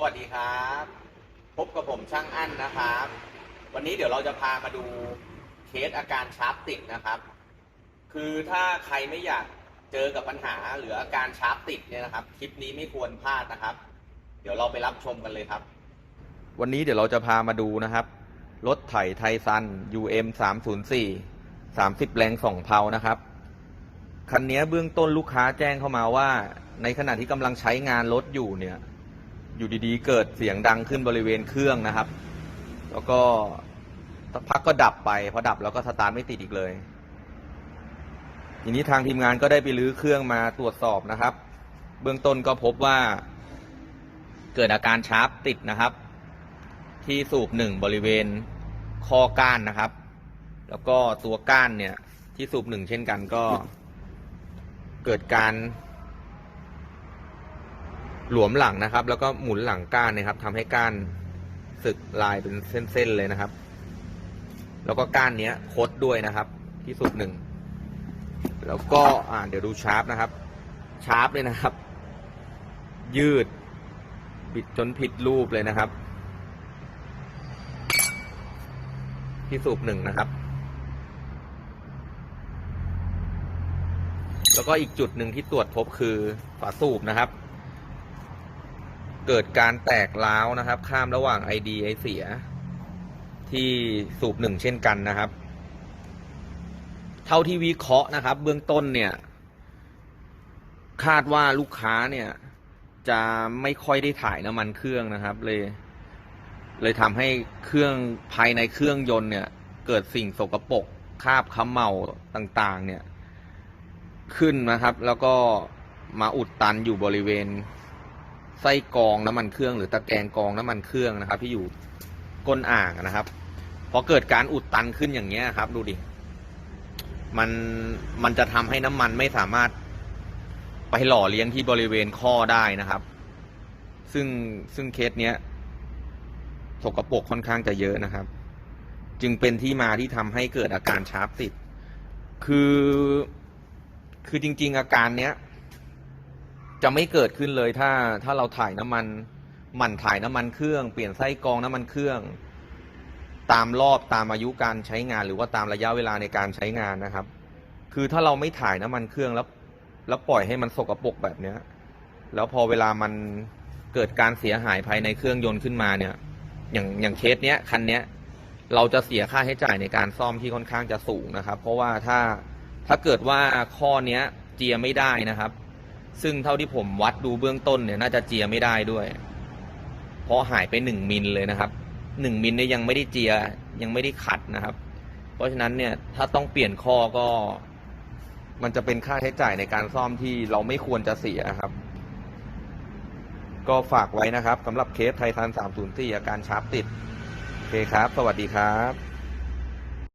สวัสดีครับ พบกับผมช่างอั้นนะครับ วันนี้เดี๋ยวเราจะพามาดูเคสอาการชาร์ปติดนะครับ คือถ้าใครไม่อยากเจอกับปัญหาหรืออาการชาร์ปติดเนี่ยนะครับ คลิปนี้ไม่ควรพลาดนะครับ เดี๋ยวเราไปรับชมกันเลยครับ วันนี้เดี๋ยวเราจะพามาดูนะครับ รถไถไทซัน UM 304 30 แรงสองเพานะครับ คันนี้เบื้องต้นลูกค้าแจ้งเข้ามาว่า ในขณะที่กำลังใช้งานรถอยู่เนี่ย อยู่ดีๆ เกิดเสียงดังขึ้นบริเวณเครื่องนะครับ แล้วก็สักพักก็ดับไปพอดับแล้วก็สตาร์ทไม่ติดอีกเลย ทีนี้ทางทีมงานก็ได้ไปรื้อเครื่องมาตรวจสอบนะครับ เบื้องต้นก็พบว่า เกิดอาการชาร์ปติดนะครับ ที่สูบหนึ่งบริเวณคอก้านนะครับ แล้วก็ตัวก้านเนี่ยที่สูบหนึ่งเช่นกันก็เกิดการ หลวมหลังนะครับ แล้วก็หมุนหลังก้านนะครับทำให้ก้านสึกลายเป็นเส้นๆเลยนะครับ แล้วก็ก้านเนี้ยคดด้วยนะครับ ที่สุดหนึ่งแล้วก็อ่าเดี๋ยวดูชาร์ปนะครับ ชาร์ปเลยนะครับ ยืด บิดจนผิดรูปเลยนะครับ ที่สูบหนึ่งนะครับ แล้วก็อีกจุดหนึ่งที่ตรวจพบคือฝาสูบนะครับ เกิดการแตกร้าวนะครับ ข้ามระหว่างไอดีไอเสีย ที่สูบหนึ่งเช่นกันนะครับ เท่าที่วิเคราะห์นะครับ เบื้องต้นเนี่ย คาดว่าลูกค้าเนี่ย จะไม่ค่อยได้ถ่ายน้ำมันเครื่องนะครับ เลย เลยทำให้เครื่องภายในเครื่องยนต์เนี่ย เกิดสิ่งสกปรกคราบขมเมาต่าง ๆ เนี่ย ขึ้นนะครับ แล้วก็มาอุดตันอยู่บริเวณ ไส้กองน้ำมันเครื่องหรือตะแกรงกองน้ำมันเครื่องนะครับ ที่อยู่ก้นอ่างนะครับพอเกิดการอุดตันขึ้นอย่างเงี้ยครับ ดูดิมันมันจะทำให้น้ำมันไม่สามารถไปหล่อเลี้ยงที่บริเวณข้อได้นะครับ ซึ่งซึ่งเคสเนี้ยสกปรกค่อนข้างจะเยอะนะครับ จึงเป็นที่มาที่ทำให้เกิดอาการชาร์ปติด คือ คือจริง ๆ อาการเนี้ย จะไม่เกิดขึ้นเลยถ้าถ้าเราถ่ายน้ำมันหมั่นถ่ายน้ำมันเครื่องเปลี่ยนไส้กรองน้ำมันเครื่อง ตามรอบตามอายุการใช้งาน หรือว่าตามระยะเวลาในการใช้งานนะครับ คือถ้าเราไม่ถ่ายน้ำมันเครื่องแล้ว แล้วปล่อยให้มันสกปรกแบบเนี้ย แล้วพอเวลามันเกิดการเสียหายภายในเครื่องยนต์ขึ้นมาเนี่ย อย่างอย่างเคสเนี้ยคันเนี้ยเราจะเสียค่าใช้จ่ายในการซ่อมที่ค่อนข้างจะสูงนะครับ เพราะว่าถ้าถ้าเกิดว่าข้อเนี้ยเจียไม่ได้นะครับ ซึ่งเท่าที่ผมวัดดูเบื้องต้นเนี่ยน่าจะเจียไม่ได้ด้วย เพราะหายไปหนึ่งมิลเลยนะครับหนึ่งมิลเนี่ยยังไม่ได้เจียยังไม่ได้ขัดนะครับ เพราะฉะนั้นเนี่ยถ้าต้องเปลี่ยนข้อก็ มันจะเป็นค่าใช้จ่ายในการซ่อมที่เราไม่ควรจะเสียครับ ก็ฝากไว้นะครับสำหรับเคสไททัน304อาการชาร์ปติดโอเคครับ สวัสดีครับ